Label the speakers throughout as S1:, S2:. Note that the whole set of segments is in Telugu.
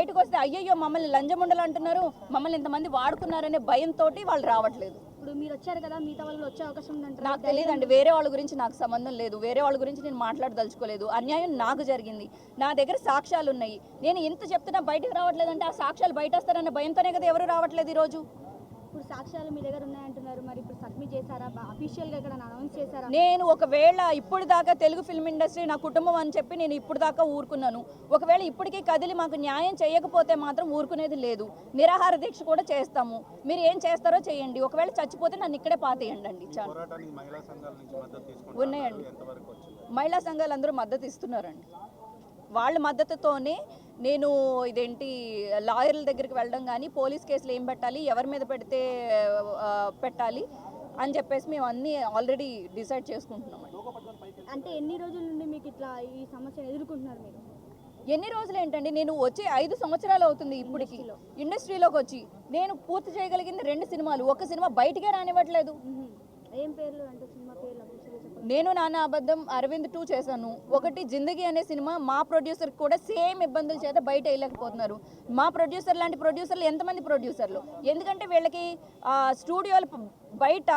S1: బయటకు వస్తే అయ్యయ్యో మమ్మల్ని లంజముండలు అంటున్నారు మమ్మల్ని ఇంతమంది వాడుకున్నారనే భయంతో వాళ్ళు రావట్లేదు.
S2: ఇప్పుడు మీరు వచ్చారు కదా మిగతా వాళ్ళు వచ్చే అవకాశం ఉందంటారా?
S1: నాకు తెలియదండి వేరే వాళ్ళ గురించి నాకు సంబంధం లేదు వేరే వాళ్ళ గురించి నేను మాట్లాడదలుచుకోలేదు. అన్యాయం నాకు జరిగింది. నా దగ్గర సాక్ష్యాలు ఉన్నాయి నేను ఎంత చెప్తున్నా బయటకు రావట్లేదంటే ఆ సాక్ష్యాలు బయట వస్తారన్న భయంతోనే కదా ఎవరు రావట్లేదు ఈరోజు?
S2: ఇప్పుడు సాక్ష్యాలు మీ దగ్గర ఉన్నాయంటున్నారు. మరి ఇప్పుడు సబ్మిట్ చేశారా? అఫీషియల్గా ఇక్కడ అనౌన్స్ చేశారా?
S1: నేను ఒకవేళ ఇప్పుడు దాకా తెలుగు ఫిల్మ్ ఇండస్ట్రీ నా కుటుంబం అని చెప్పి నేను ఇప్పుడు దాకా ఊరుకున్నాను. ఒకవేళ ఇప్పటికీ కదిలి మాకు న్యాయం చేయకపోతే మాత్రం ఊరుకునేది లేదు. నిరాహార దీక్ష కూడా చేస్తాము. మీరు ఏం చేస్తారో చేయండి. ఒకవేళ చచ్చిపోతే నన్ను ఇక్కడే పాతేయండి అండి చాలు.
S3: పోరాటానికి మహిళా సంఘాల నుంచి మద్దతు తీసుకుంటున్నారు.
S1: ఉన్నాయండి మహిళా సంఘాలు అందరూ మద్దతు ఇస్తున్నారండి. వాళ్ళ మద్దతుతోనే నేను ఇదేంటి లాయర్ల దగ్గరికి వెళ్ళడం కానీ పోలీస్ కేసులు ఏం పెట్టాలి ఎవరి మీద పెడితే పెట్టాలి అని చెప్పేసి మేము అన్నీ ఆల్రెడీ డిసైడ్ చేసుకుంటున్నామండి
S2: అంటే ఎన్ని రోజుల నుండి మీకు ఇట్లా ఈ సమస్యను ఎదుర్కొంటున్నారు మీరు?
S1: ఎన్ని రోజులు ఏంటండి నేను వచ్చి ఐదు సంవత్సరాలు అవుతుంది ఇప్పటికి. ఇండస్ట్రీలోకి వచ్చి నేను పూర్తి చేయగలిగింది రెండు సినిమాలు. ఒక సినిమా బయటికే రానివ్వట్లేదు.
S2: ఏం పేర్లు అంటే సినిమా పేర్లు?
S1: నేను నాన్న అబద్ధం అరవింద్ టూ చేశాను. ఒకటి జిందగీ అనే సినిమా మా ప్రొడ్యూసర్ కూడా సేమ్ ఇబ్బందుల చేత బయట వేయలేకపోతున్నారు మా ప్రొడ్యూసర్ లాంటి ప్రొడ్యూసర్లు ఎంతమంది ప్రొడ్యూసర్లు ఎందుకంటే వీళ్ళకి స్టూడియోలు బయట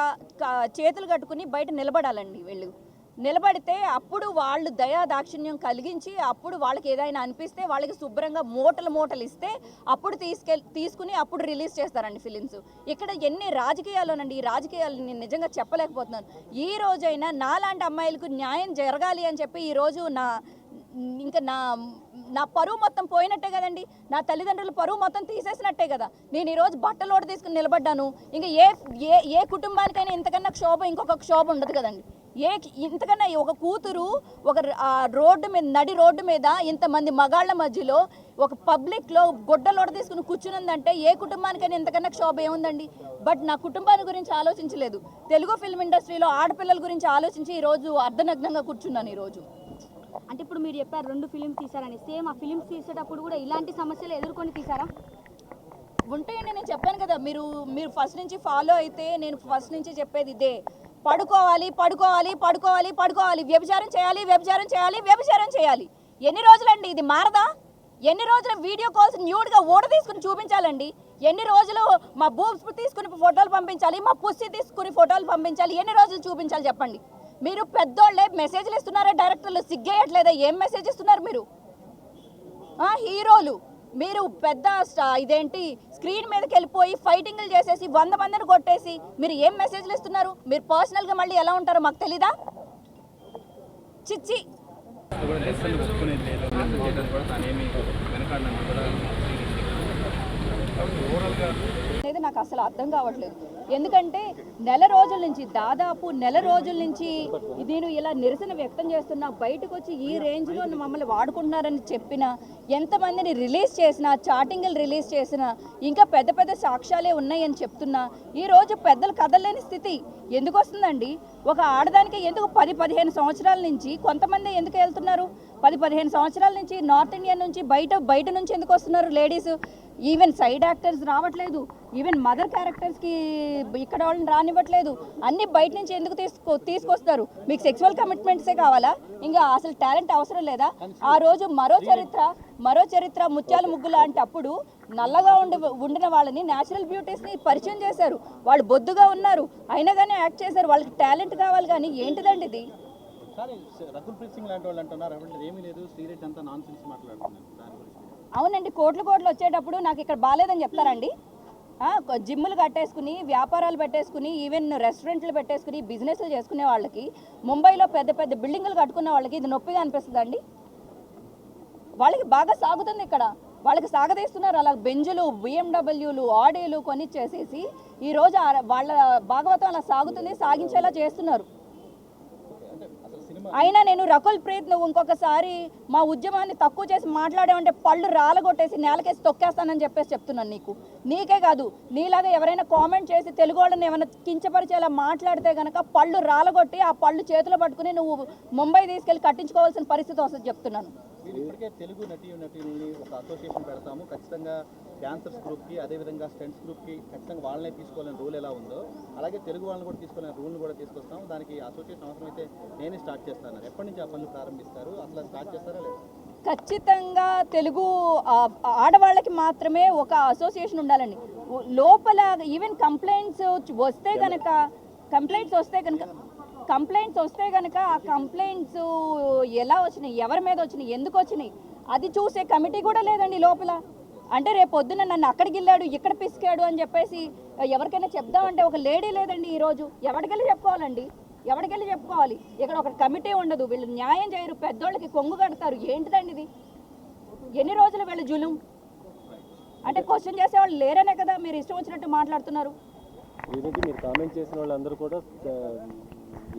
S1: చేతులు కట్టుకుని బయట నిలబడాలండి వీళ్ళు. నిలబడితే అప్పుడు వాళ్ళు దయా దాక్షిణ్యం కలిగించి అప్పుడు వాళ్ళకి ఏదైనా అనిపిస్తే వాళ్ళకి శుభ్రంగా మూటలు మూటలు ఇస్తే అప్పుడు తీసుకెళ్ తీసుకుని అప్పుడు రిలీజ్ చేస్తారండి ఫిలిమ్స్. ఇక్కడ ఎన్ని రాజకీయాలునండి ఈ రాజకీయాలు నేను నిజంగా చెప్పలేకపోతున్నాను. ఈ రోజైనా నాలాంటి అమ్మాయిలకు న్యాయం జరగాలి అని చెప్పి ఈరోజు నా ఇంకా నా నా పరువు మొత్తం పోయినట్టే కదండి. నా తల్లిదండ్రుల పరువు మొత్తం తీసేసినట్టే కదా. నేను ఈరోజు బట్టలు తీసుకుని నిలబడ్డాను. ఇంకా ఏ ఏ ఏ కుటుంబానికైనా ఇంతకన్నా క్షోభ ఇంకొక క్షోభ ఉండదు కదండి. ఏ ఇంతకన్నా ఒక కూతురు ఒక రోడ్డు మీద నడి రోడ్డు మీద ఇంతమంది మగాళ్ళ మధ్యలో ఒక పబ్లిక్లో గొడ్డలోడ తీసుకుని కూర్చునుందంటే ఏ కుటుంబానికైనా ఇంతకన్నా క్షోభ ఏముందండి? బట్ నా కుటుంబాన్ని గురించి ఆలోచించలేదు. తెలుగు ఫిల్మ్ ఇండస్ట్రీలో ఆడపిల్లల గురించి ఆలోచించి ఈరోజు అర్ధనగ్నంగా కూర్చున్నాను ఈరోజు.
S2: అంటే ఇప్పుడు మీరు చెప్పారు రెండు ఫిలిమ్స్ తీసారని సేమ్ ఆ ఫిలిమ్స్ తీసేటప్పుడు కూడా ఇలాంటి సమస్యలు ఎదుర్కొని తీసారా
S1: ఉంటాయండి నేను చెప్పాను కదా. మీరు మీరు ఫస్ట్ నుంచి ఫాలో అయితే నేను ఫస్ట్ నుంచి చెప్పేది ఇదే. పడుకోవాలి పడుకోవాలి పడుకోవాలి పడుకోవాలి. వ్యభిచారం చేయాలి వ్యభిచారం చేయాలి వ్యభిచారం చేయాలి. ఎన్ని రోజులండి ఇది మారదా? ఎన్ని రోజులు వీడియో కాల్స్ న్యూడ్గా ఓడ తీసుకుని చూపించాలండి? ఎన్ని రోజులు మా బూబ్స్ తీసుకుని ఫోటోలు పంపించాలి మా పుస్తి తీసుకుని ఫోటోలు పంపించాలి ఎన్ని రోజులు చూపించాలి చెప్పండి? మీరు పెద్దోళ్ళే మెసేజ్లు ఇస్తున్నారా డైరెక్టర్లు సిగ్గేయట్లేదా? ఏం మెసేజ్ ఇస్తున్నారు మీరు? హీరోలు. మీరు పెద్ద స్టా- ఇదేంటి స్క్రీన్ మీదకి వెళ్ళిపోయి ఫైటింగ్లు చేసేసి వంద మందిని కొట్టేసి మీరు ఏం మెసేజ్లు ఇస్తున్నారు? మీరు పర్సనల్గా మళ్ళీ ఎలా ఉంటారో మాకు తెలీదా? చిచ్చి
S3: కూడా లెసన్ ఒప్పుకునేది లేదు లెసన్ చేయడం కూడా తానేమి వెనకాడినట్టు కూడా ఓవరాల్గా
S1: అనేది నాకు అసలు అర్థం కావట్లేదు. ఎందుకంటే నెల రోజుల నుంచి దాదాపు నెల రోజుల నుంచి నేను ఇలా నిరసన వ్యక్తం చేస్తున్నా బయటకు వచ్చి ఈ రేంజ్లో మమ్మల్ని వాడుకుంటున్నారని చెప్పిన ఎంతమందిని రిలీజ్ చేసినా చాటింగ్లు రిలీజ్ చేసినా ఇంకా పెద్ద పెద్ద సాక్ష్యాలే ఉన్నాయని చెప్తున్నా ఈ రోజు పెద్దలు కదలేని స్థితి. ఎందుకు వస్తుందండి? ఒక ఆడదానికి ఎందుకు పది పదిహేను సంవత్సరాల నుంచి కొంతమంది ఎందుకు వెళ్తున్నారు? పది పదిహేను సంవత్సరాల నుంచి నార్త్ ఇండియా నుంచి బయట బయట నుంచి ఎందుకు వస్తున్నారు లేడీస్? ఈవెన్ సైడ్ యాక్టర్స్ రావట్లేదు. ఈవెన్ మదర్ క్యారెక్టర్స్కి ఇక్కడ వాళ్ళని రానివ్వట్లేదు. అన్ని బయట నుంచి ఎందుకు తీసుకో తీసుకొస్తారు? మీకు సెక్సువల్ కమిట్మెంట్సే కావాలా? ఇంకా అసలు టాలెంట్ అవసరం లేదా? ఆ రోజు మరో చరిత్ర మరో చరిత్ర ముత్యాల ముగ్గు లాంటి అప్పుడు నల్లగా ఉండి ఉండిన వాళ్ళని న్యాచురల్ బ్యూటీస్ని పరిచయం చేశారు. వాళ్ళు బొద్దుగా ఉన్నారు. అయినా కానీ యాక్ట్ చేశారు. వాళ్ళకి టాలెంట్ కావాలి కానీ ఏంటిదండి ఇది? అవునండి కోట్లు కోట్లు వచ్చేటప్పుడు నాకు ఇక్కడ బాగాలేదని చెప్తారండి జిమ్లు కట్టేసుకుని వ్యాపారాలు పెట్టేసుకుని ఈవెన్ రెస్టారెంట్లు పెట్టేసుకుని బిజినెస్లు చేసుకునే వాళ్ళకి ముంబైలో పెద్ద పెద్ద బిల్డింగులు కట్టుకున్న వాళ్ళకి ఇది నొప్పిగా అనిపిస్తుందండి వాళ్ళకి బాగా సాగుతుంది ఇక్కడ. వాళ్ళకి సాగదీస్తున్నారు అలా బెంజులు బిఎండబ్ల్యూలు ఆడీలు కొనిచ్చేసేసి ఈరోజు వాళ్ళ భాగవతం అలా సాగుతుంది సాగించేలా చేస్తున్నారు. అయినా నేను రకుల్ ప్రీత్ నువ్వు ఇంకొకసారి మా ఉద్యమాన్ని తక్కువ చేసి మాట్లాడామంటే పళ్ళు రాలగొట్టేసి నేలకేసి తొక్కేస్తానని చెప్పేసి చెప్తున్నాను నీకు. నీకే కాదు నీలాగా ఎవరైనా కామెంట్ చేసి తెలుగు వాళ్ళని ఏమైనా కించపరిచేలా మాట్లాడితే గనక పళ్ళు రాలగొట్టి ఆ పళ్ళు చేతిలో పట్టుకుని నువ్వు ముంబై తీసుకెళ్ళి కట్టించుకోవాల్సిన పరిస్థితి వస్తుంది చెప్తున్నాను.
S4: ఇప్పటికే తెలుగు నటీ నటీని ఒక అసోసియేషన్ పెడతాము. ఖచ్చితంగా డాన్సర్స్ గ్రూప్కి అదేవిధంగా స్టెంట్స్ గ్రూప్కి ఖచ్చితంగా వాళ్ళనే తీసుకోవాలని రూల్ ఎలా ఉందో అలాగే తెలుగు వాళ్ళని కూడా తీసుకోవాలని రూల్ని కూడా తీసుకొస్తాము. దానికి అసోసియేషన్ అవసరమైతే నేనే స్టార్ట్ చేస్తాను. ఎప్పటి నుంచి ఆ పనులు ప్రారంభిస్తారు? అసలు స్టార్ట్ చేస్తారా లేదా?
S1: ఖచ్చితంగా తెలుగు ఆడవాళ్ళకి మాత్రమే ఒక అసోసియేషన్ ఉండాలండి. లోపల ఈవెన్ కంప్లైంట్స్ వస్తే కనుక కంప్లైంట్స్ వస్తే కనుక కంప్లైంట్స్ వస్తే కనుక ఆ కంప్లైంట్స్ ఎలా వచ్చినాయి ఎవరి మీద వచ్చినాయి ఎందుకు వచ్చినాయి అది చూసే కమిటీ కూడా లేదండి లోపల. అంటే రేపు పొద్దున నన్ను అక్కడికి వెళ్ళాడు ఇక్కడ పిసికాడు అని చెప్పేసి ఎవరికైనా చెప్దామంటే ఒక లేడీ లేదండి ఈరోజు ఎవరికెళ్ళి చెప్పుకోవాలండి? ఎవరికెళ్ళి చెప్పుకోవాలి? ఇక్కడ ఒక కమిటీ ఉండదు. వీళ్ళు న్యాయం చేయరు. పెద్దోళ్ళకి కొంగు కడతారు. ఏంటిదండి ఇది? ఎన్ని రోజులు వీళ్ళు జులుం? అంటే క్వశ్చన్ చేసేవాళ్ళు లేరనే కదా మీరు ఇష్టం వచ్చినట్టు మాట్లాడుతున్నారు.
S5: మీరు కామెంట్ చేసిన వాళ్ళందరూ కూడా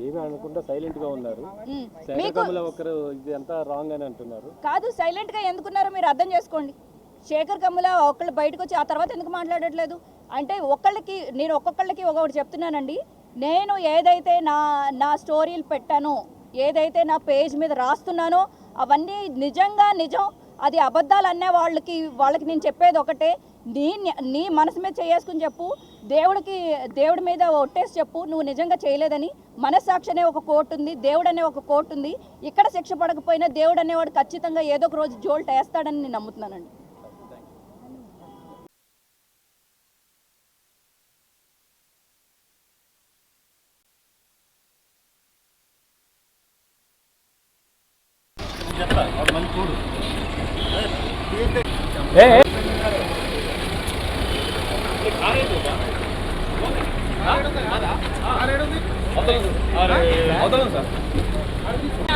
S5: ఏమీ అనకుండా సైలెంట్గా ఉన్నారు. శేఖర్ ఒకరు ఇది అంతా రాంగ్ అని అంటున్నారు.
S1: కాదు సైలెంట్గా ఎందుకున్నారో మీరు అర్థం చేసుకోండి. శేఖర్ కమ్ముల ఒకళ్ళు బయటకు వచ్చి ఆ తర్వాత ఎందుకు మాట్లాడట్లేదు? అంటే ఒకళ్ళకి నేను ఒక్కొక్కళ్ళకి ఒకటి చెప్తున్నానండి. నేను ఏదైతే నా నా స్టోరీలు పెట్టానో ఏదైతే నా పేజ్ మీద రాస్తున్నానో అవన్నీ నిజంగా నిజం అది అబద్ధాలు అనే వాళ్ళకి వాళ్ళకి నేను చెప్పేది ఒకటే. నీ నీ మనసు మీద చేసుకుని చెప్పు. దేవుడికి దేవుడి మీద ఒట్టేసి చెప్పు నువ్వు నిజంగా చేయలేదని. మనస్సాక్షి అనే ఒక కోర్టు ఉంది దేవుడు అనే ఒక కోర్టు ఉంది. ఇక్కడ శిక్ష పడకపోయినా దేవుడు అనేవాడు ఖచ్చితంగా ఏదో ఒక రోజు జోల్ట్ వేస్తాడని నేను నమ్ముతున్నానండి.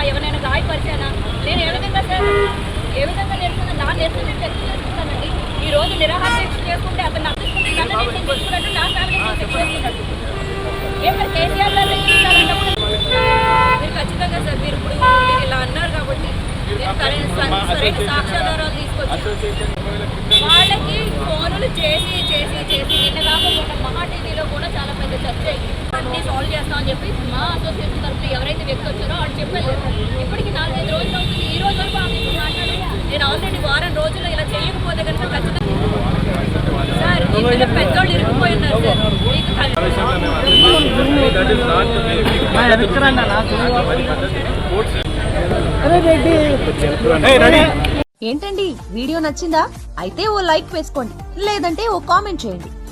S1: ఎవరైనా గాయపరిచానా? నేను ఏ విధంగా సార్? ఏ విధంగా నేర్చుకున్నా? నా నేర్చుకుని నేను శిక్ష చేసుకుంటానండి ఈ రోజు నిరాహార దీక్ష చేసుకుంటే అతను నాకు తీసుకుంటే నా ఫ్యామిలీ చేసుకున్నట్టు ఏం మరి కేసీఆర్ గారు మీరు ఖచ్చితంగా సార్ మీరు ఇప్పుడు మీరు ఇలా అన్నారు కాబట్టి నేను సరైన సరైన సాక్ష్యాధారాలు తీసుకొచ్చి వాళ్ళకి ఫోనులు చేసి చేసి చేసి నిన్న కాకుండా మహా టీవీలో కూడా చాలా పెద్ద చర్చ అయింది అన్ని సాల్వ్ చేస్తామని చెప్పి మా అసోసియేషన్ తరఫున ఎవరైతే వ్యక్తి వచ్చారో వాళ్ళు చెప్పలేదు. ఇప్పటికి నాలుగైదు రోజులు అవుతుంది. ఈ రోజు వరకు ఆమె ఇప్పుడు నేను ఆల్రెడీ వారం రోజులు ఇలా చేయకపోతే కనుక ఖచ్చితంగా సార్ ఇందులో పెద్దోళ్ళు ఇరుక్కుపోయి ఉన్నారు సార్. మీకు
S6: ఏంటండి? వీడియో నచ్చిందా? అయితే ఓ లైక్ వేసుకోండి. లేదంటే ఓ కామెంట్ చేయండి.